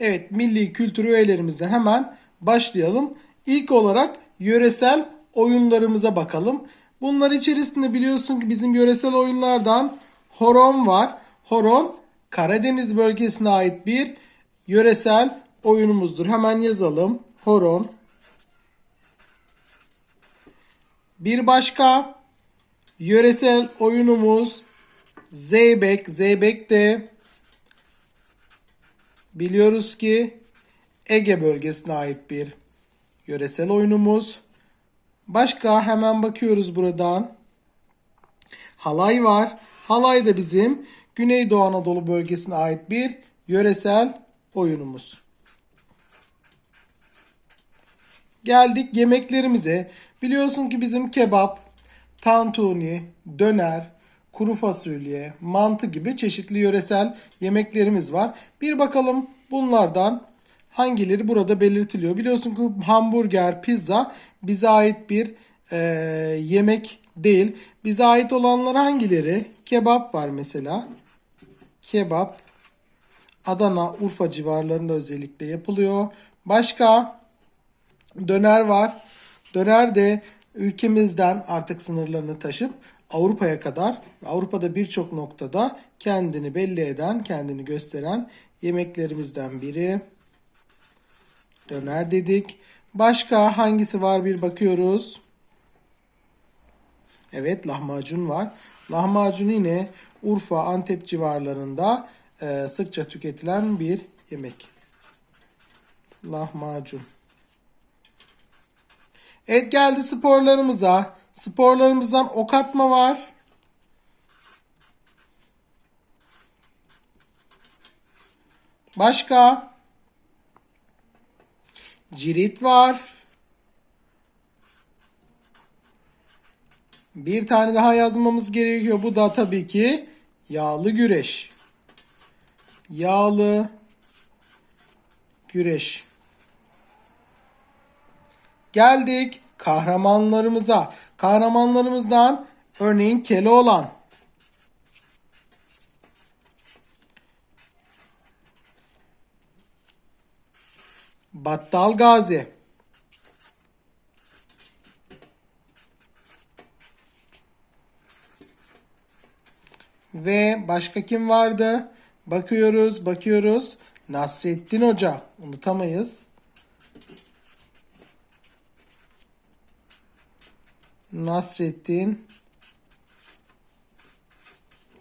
Evet milli kültür öğelerimizden hemen başlayalım. İlk olarak yöresel oyunlarımıza bakalım. Bunlar içerisinde biliyorsun ki bizim yöresel oyunlardan horon var. Horon Karadeniz bölgesine ait bir yöresel oyunumuzdur. Hemen yazalım. Horon. Bir başka yöresel oyunumuz Zeybek. Zeybek de biliyoruz ki Ege bölgesine ait bir yöresel oyunumuz. Başka hemen bakıyoruz buradan. Halay var. Halay da bizim Güneydoğu Anadolu bölgesine ait bir yöresel oyunumuz. Geldik yemeklerimize. Biliyorsun ki bizim kebap, tantuni, döner, kuru fasulye, mantı gibi çeşitli yöresel yemeklerimiz var. Bir bakalım bunlardan hangileri burada belirtiliyor. Biliyorsun ki hamburger, pizza bize ait bir e, yemek değil. Bize ait olanlar hangileri? Kebap var mesela. Kebap Adana, Urfa civarlarında özellikle yapılıyor. Başka döner var. Döner de ülkemizden artık sınırlarını taşıp Avrupa'ya kadar Avrupa'da birçok noktada kendini belli eden, kendini gösteren yemeklerimizden biri. Döner dedik. Başka hangisi var bir bakıyoruz. Evet lahmacun var. Lahmacun yine Urfa, Antep civarlarında e, sıkça tüketilen bir yemek. Lahmacun. Evet geldi sporlarımıza. Sporlarımızdan ok atma var. Başka? Cirit var. Bir tane daha yazmamız gerekiyor. Bu da tabii ki yağlı güreş. Yağlı güreş. Geldik kahramanlarımıza. Kahramanlarımızdan örneğin Keloğlan. Battal Gazi. Ve başka kim vardı? Bakıyoruz, bakıyoruz. Nasrettin Hoca. Unutamayız. Nasrettin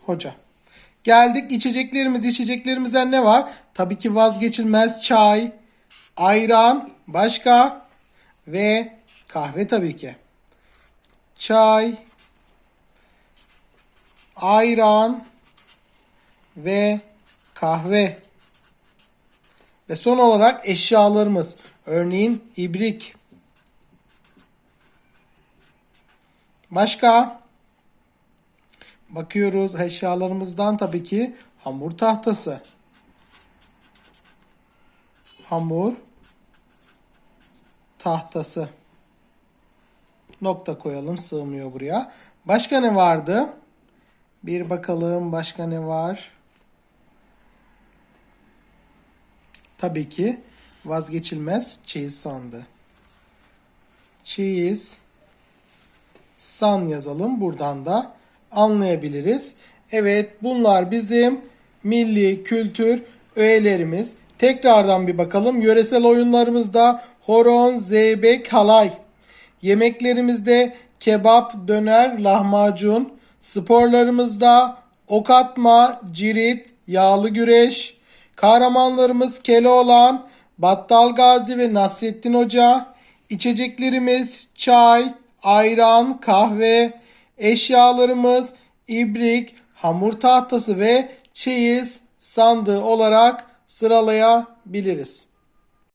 Hoca. Geldik içeceklerimiz. İçeceklerimizden ne var? Tabii ki vazgeçilmez çay, ayran, başka ve kahve tabii ki. Çay, ayran ve kahve. Ve son olarak eşyalarımız. Örneğin ibrik. Başka? Bakıyoruz eşyalarımızdan tabii ki hamur tahtası. Hamur tahtası. Nokta koyalım sığmıyor buraya. Başka ne vardı? Bir bakalım başka ne var? Tabii ki vazgeçilmez çeyiz sandı. Çeyiz san yazalım. Buradan da anlayabiliriz. Evet bunlar bizim milli kültür öğelerimiz. Tekrardan bir bakalım. Yöresel oyunlarımızda horon, zeybek, halay. Yemeklerimizde kebap, döner, lahmacun. Sporlarımızda ok atma, cirit, yağlı güreş. Kahramanlarımız Keloğlan, Battal Gazi ve Nasrettin Hoca. İçeceklerimiz çay, ayran, kahve, eşyalarımız ibrik, hamur tahtası ve çeyiz sandığı olarak sıralayabiliriz.